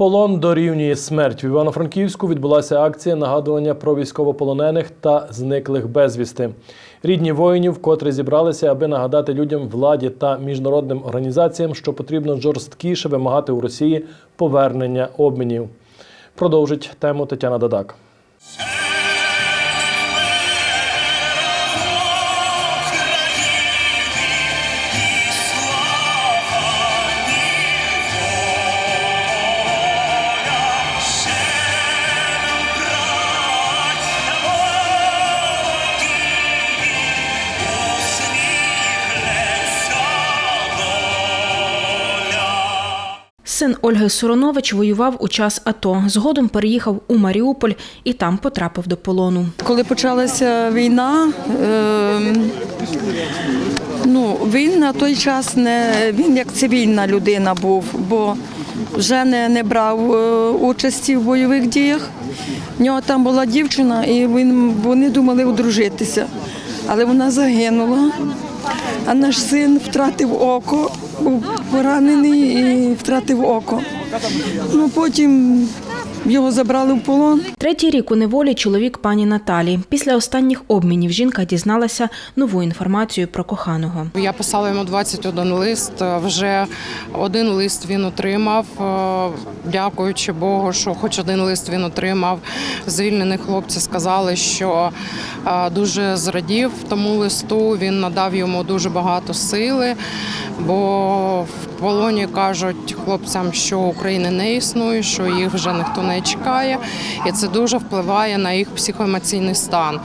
Полон дорівнює смерть. В Івано-Франківську відбулася акція нагадування про військовополонених та зниклих безвісти. Рідні воїнів котрі зібралися, аби нагадати людям, владі та міжнародним організаціям, що потрібно жорсткіше вимагати у Росії повернення обмінів. Продовжить тему Тетяна Дадак. Син Ольги Соронович воював у час АТО. Згодом переїхав у Маріуполь і там потрапив до полону. Коли почалася війна, е, ну, він на той час не він як цивільна людина був, бо вже не, не брав е, участі в бойових діях. В нього там була дівчина, і він, вони думали одружитися. Але вона загинула, а наш син втратив око, був поранений і втратив око. Ну, потім його забрали в полон. Третій рік у неволі чоловік пані Наталі. Після останніх обмінів жінка дізналася нову інформацію про коханого. Я писала йому 21 лист. Вже один лист він отримав. Е, Дякуючи Богу, що хоч один лист він отримав. Звільнені хлопці сказали, що е, дуже зрадів тому листу. Він надав йому дуже багато сили, бо в полоні кажуть хлопцям, що України не існує, що їх вже ніхто не чекає, і це дуже впливає на їх психоемоційний стан.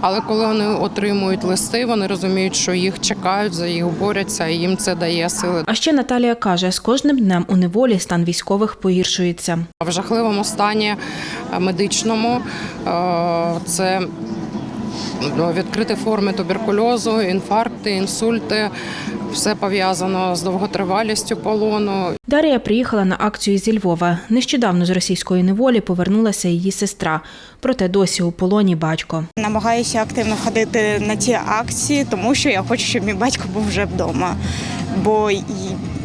Але коли вони отримують листи, вони розуміють, що їх чекають, за їх борються, і їм це дає сили. А ще Наталія каже, з кожним днем у неволі стан військових погіршується. В жахливому стані е, медичному е, це відкриті форми туберкульозу, інфаркти, інсульти. Все пов'язано з довготривалістю полону. Дар'я приїхала на акцію зі Львова. Нещодавно з російської неволі повернулася її сестра. Проте досі у полоні батько. Намагаюся активно ходити на ці акції, тому що я хочу, щоб мій батько був вже вдома. Бо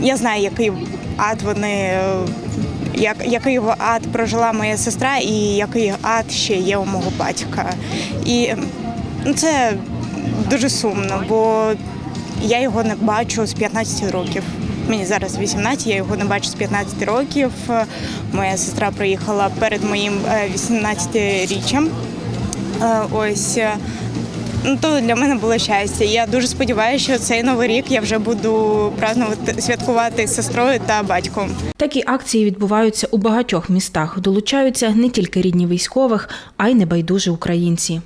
я знаю, який ад вони, е, як, який ад прожила моя сестра, і який ад ще є у мого батька. І ну, це дуже сумно, бо я його не бачу з 15 років. Мені зараз 18, я його не бачу з 15 років. Моя сестра приїхала перед моїм 18-річчям. Е, Ось е, ну, то для мене було щастя. Я дуже сподіваюся, що цей новий рік я вже буду празднувати святкувати з сестрою та батьком. Такі акції відбуваються у багатьох містах. Долучаються не тільки рідні військових, а й небайдужі українці.